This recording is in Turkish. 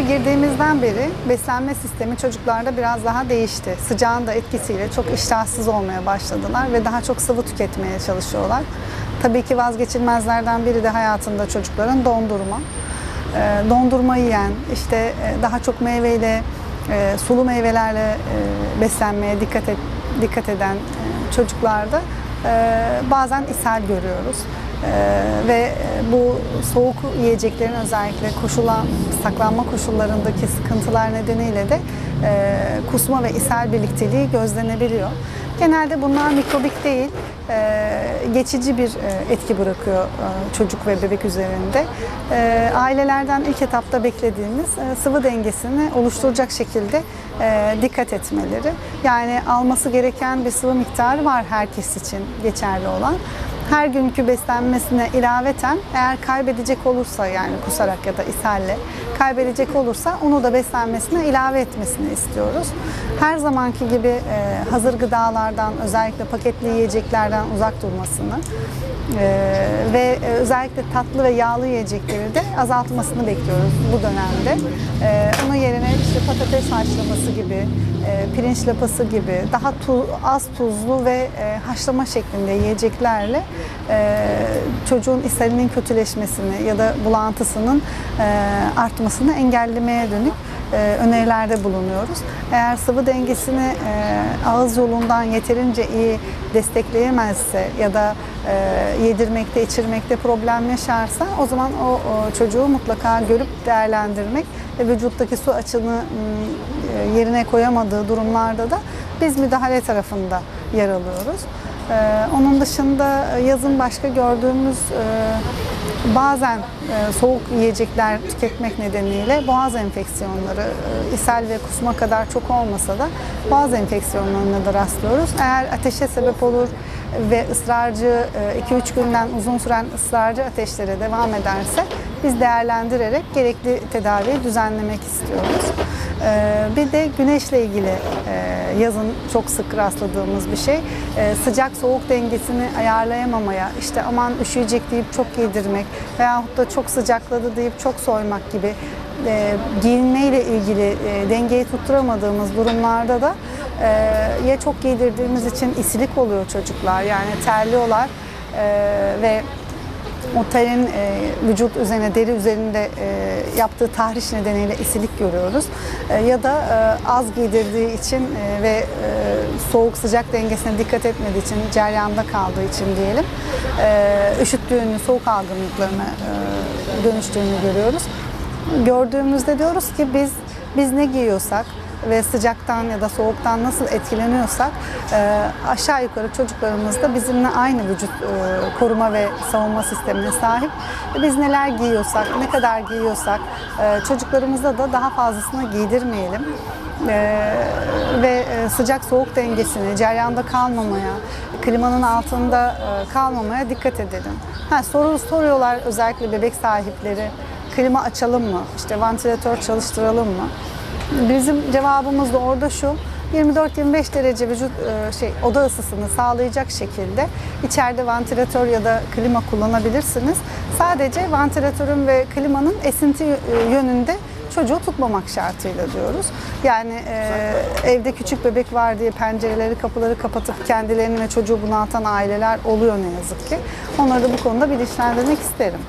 girdiğimizden beri beslenme sistemi çocuklarda biraz daha değişti. Sıcağın da etkisiyle çok iştahsız olmaya başladılar ve daha çok sıvı tüketmeye çalışıyorlar. Tabii ki vazgeçilmezlerden biri de hayatında çocukların dondurma. Ee, dondurma yiyen, işte e, daha çok meyveyle, e, sulu meyvelerle e, beslenmeye dikkat et, dikkat eden çocuklarda bazen ishal görüyoruz. Ee, ve e, bu soğuk yiyeceklerin özellikle koşulan saklanma koşullarındaki sıkıntılar nedeniyle de e, kusma ve ishal birlikteliği gözlenebiliyor. Genelde bunlar mikrobik değil, geçici bir e, etki bırakıyor e, çocuk ve bebek üzerinde. E, ailelerden ilk etapta beklediğimiz e, sıvı dengesini oluşturacak şekilde dikkat etmeleri. Yani alması gereken bir sıvı miktarı var herkes için geçerli olan her günkü beslenmesine ilaveten eğer kaybedecek olursa yani kusarak ya da ishalle kaybedecek olursa onu da beslenmesine ilave etmesini istiyoruz. Her zamanki gibi hazır gıdalardan özellikle paketli yiyeceklerden uzak durmasını e, ve e, özellikle tatlı ve yağlı yiyecekleri de azaltmasını bekliyoruz bu dönemde. E, onun yerine işte patates haşlaması gibi, e, pirinç lapası gibi daha tu, az tuzlu ve e, haşlama şeklinde yiyeceklerle e, çocuğun ishalinin kötüleşmesini ya da bulantısının e, artmasını engellemeye dönük önerilerde bulunuyoruz. Eğer sıvı dengesini e, ağız yolundan yeterince iyi destekleyemezse ya da e, yedirmekte, içirmekte problem yaşarsa o zaman o, çocuğu mutlaka görüp değerlendirmek ve vücuttaki su açığını m, e, yerine koyamadığı durumlarda da biz müdahale tarafında yer alıyoruz. Onun dışında e, yazın başka gördüğümüz e, bazen e, soğuk yiyecekler tüketmek nedeniyle boğaz enfeksiyonları, e, ishal ve kusma kadar çok olmasa da boğaz enfeksiyonlarına da rastlıyoruz. Eğer ateşe sebep olur ve ısrarcı 2-3 günden uzun süren ısrarcı ateşlere devam ederse biz değerlendirerek gerekli tedaviyi düzenlemek istiyoruz. Ee, Bir de güneşle ilgili e, yazın çok sık rastladığımız bir şey. Ee, Sıcak soğuk dengesini ayarlayamamaya, işte aman üşüyecek deyip çok giydirmek veyahut da çok sıcakladı deyip çok soymak gibi e, giyinmeyle ilgili e, dengeyi tutturamadığımız durumlarda da ya çok giydirdiğimiz için isilik oluyor çocuklar yani terliyorlar ve o e, vücut üzerine, deri üzerinde e, yaptığı tahriş nedeniyle isilik görüyoruz. E, ya da e, az giydirdiği için e, ve e, soğuk sıcak dengesine dikkat etmediği için, ceryanda kaldığı için diyelim, e, üşüttüğünü, soğuk algınlıklarına e, dönüştüğünü görüyoruz. Gördüğümüzde diyoruz ki biz biz ne giyiyorsak, ve sıcaktan ya da soğuktan nasıl etkileniyorsak e, aşağı yukarı çocuklarımız da bizimle aynı vücut e, koruma ve savunma sistemine sahip. E, Biz neler giyiyorsak, ne kadar giyiyorsak e, çocuklarımıza da daha fazlasını giydirmeyelim. E, ve e, sıcak soğuk dengesini ceryanda kalmamaya, klimanın altında e, kalmamaya dikkat edelim. Ha, soru soruyorlar özellikle bebek sahipleri klima açalım mı, işte vantilatör çalıştıralım mı? Bizim cevabımız da orada şu. 24-25 derece vücut e, şey oda ısısını sağlayacak şekilde içeride vantilatör ya da klima kullanabilirsiniz. Sadece vantilatörün ve klimanın esinti yönünde çocuğu tutmamak şartıyla diyoruz. Yani e, evde küçük bebek var diye pencereleri, kapıları kapatıp kendilerini ve çocuğu bunaltan aileler oluyor ne yazık ki. Onları da bu konuda bilinçlendirmek isterim.